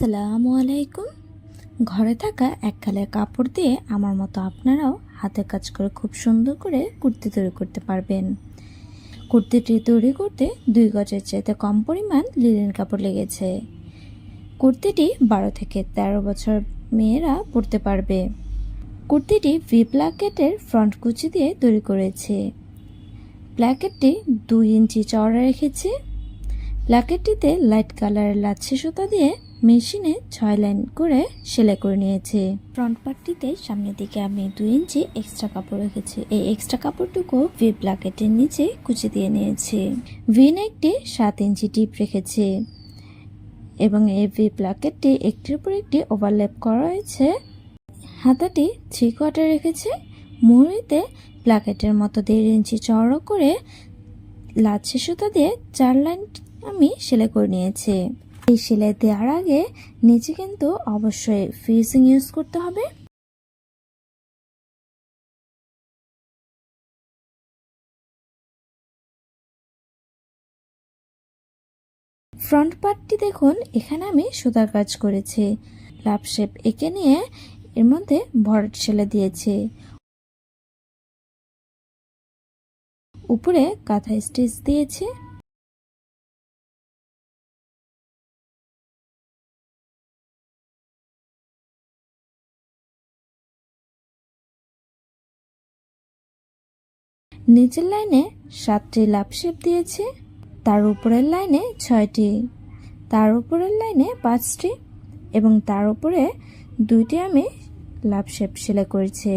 আসসালামু আলাইকুম ঘরে থাকা এককালে কাপড় দিয়ে আমার মতো আপনারাও হাতে কাজ করে খুব সুন্দর করে কুর্তি তৈরি করতে পারবেন। কুর্তিটি তৈরি করতে দুই গজের চাইতে কম পরিমাণ লিলেন কাপড় লেগেছে। কুর্তিটি বারো থেকে ১৩ বছর মেয়েরা পরতে পারবে। কুর্তিটি ভি প্লাকেটের ফ্রন্ট কুচি দিয়ে তৈরি করেছে। প্ল্যাকেটটি দুই ইঞ্চি চওড়া রেখেছে। প্ল্যাকেটটিতে লাইট কালারের লাচ্ছি সুতা দিয়ে মেশিনে ছয় লাইন করে সেলাই করে নিয়েছে। ফ্রন্ট পার্টটিতে সামনের দিকে আমি দুই ইঞ্চি এক্সট্রা কাপড় রেখেছি। এই এক্সট্রা কাপড়টুকু ভি প্ল্যাকেটের নিচে কুচি দিয়ে নিয়েছি। ভি নেকটি সাত ইঞ্চি টিপ রেখেছি এবং এই ভি প্ল্যাকেটটি একটির উপর একটি ওভারল্যাপ করা হয়েছে। হাতাটি থ্রি কোয়ার্টার রেখেছে। মুহুরিতে প্ল্যাকেটের মতো দেড় ইঞ্চি চওড়া করে লাচ্ছি সুতা দিয়ে চার লাইন আমি সেলাই করে নিয়েছি। এই সেলাই দেওয়ার আগে নিচে কিন্তু অবশ্যই ফিউজিং ইউজ করতে হবে। ফ্রন্ট পার্টটি দেখুন, এখানে আমি সুতার কাজ করেছি। লাভ শেপ এঁকে নিয়ে এর মধ্যে ভরাট সেলাই দিয়েছি। উপরে কাঁথা স্টিচ দিয়েছি। নিচের লাইনে সাতটি লাভ শেপ দিয়েছি, তার উপরের লাইনে ছয়টি, তার উপরের লাইনে পাঁচটি এবং তার উপরে দুইটি আমি লাভ শেপ সেলাই করেছি।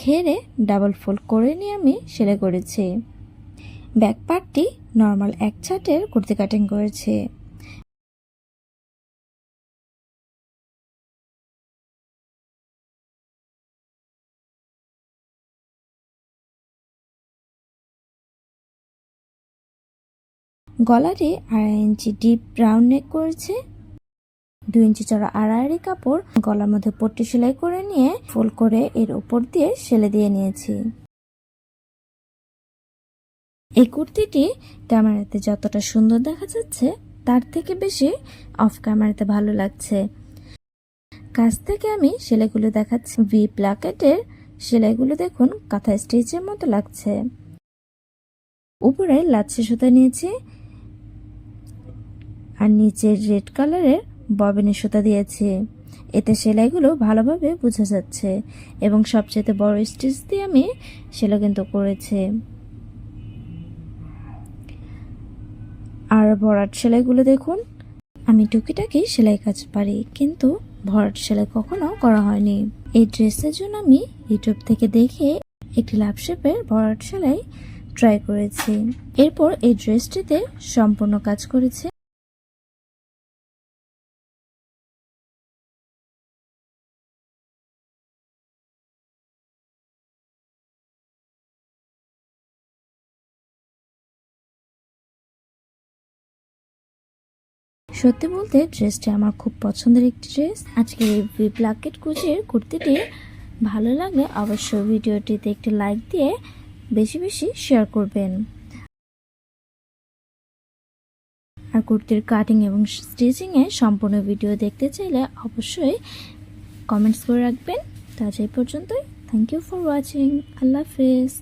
ঘেরে ডাবল ফোল্ড করে নিয়ে আমি সেলাই করেছি। ব্যাক পার্টটি নর্মাল এক ছাটের কুর্তি কাটিং করেছে। গলাটি আড়াই ইঞ্চি ডিপ ব্রাউন নেক করেছে। দুই ইঞ্চি চড়া আড়াআড়ি কাপড় গলার মধ্যে পট্টি সেলাই করে নিয়ে ফোল্ড করে এর উপর দিয়ে সেলে দিয়ে নিয়েছি। এই কুর্তিটি ক্যামেরাতে যতটা সুন্দর দেখা যাচ্ছে, তার থেকে বেশি অফ ক্যামেরাতে ভালো লাগছে। কাছ থেকে আমি সেলাইগুলো দেখাচ্ছি। ভি প্লাকেটের সেলাইগুলো দেখুন, কাঁথা স্টিচের মতো লাগছে। উপরে লাচ্ছি সুতা নিয়েছি। আর নিচে রেড কালারের ববিনের সুতা দিয়েছি। এতে সেলাইগুলো ভালোভাবে বোঝা যাচ্ছে। এবং সবচেয়ে বড় স্টিচ দিয়ে আমি সেলাই কিন্তু করেছি আর ভরাট সেলাইগুলো দেখুন। আমি টুকিটাকি সেলাই কাজ পারি, কিন্তু ভরাট সেলাই কখনো করা হয়নি। এই ড্রেসের জন্য আমি ইউটিউব থেকে দেখে একটি লাভ শেপের ভরাট সেলাই ট্রাই করেছি। এরপর এই ড্রেসটিতে সম্পূর্ণ কাজ করেছি। সত্যি বলতে ড্রেসটি আমার খুব পছন্দের একটি ড্রেস আজকের এই ভি প্লাকেট কুচির কুর্তিটি ভালো লাগলে অবশ্যই ভিডিওটিতে একটি লাইক দিয়ে বেশি বেশি শেয়ার করবেন। আর কুর্তির কাটিং এবং স্টিচিংয়ে সম্পূর্ণ ভিডিও দেখতে চাইলে অবশ্যই কমেন্টস করে রাখবেন। তো এই পর্যন্তই। থ্যাংক ইউ ফর ওয়াচিং আল্লাহ হাফেজ।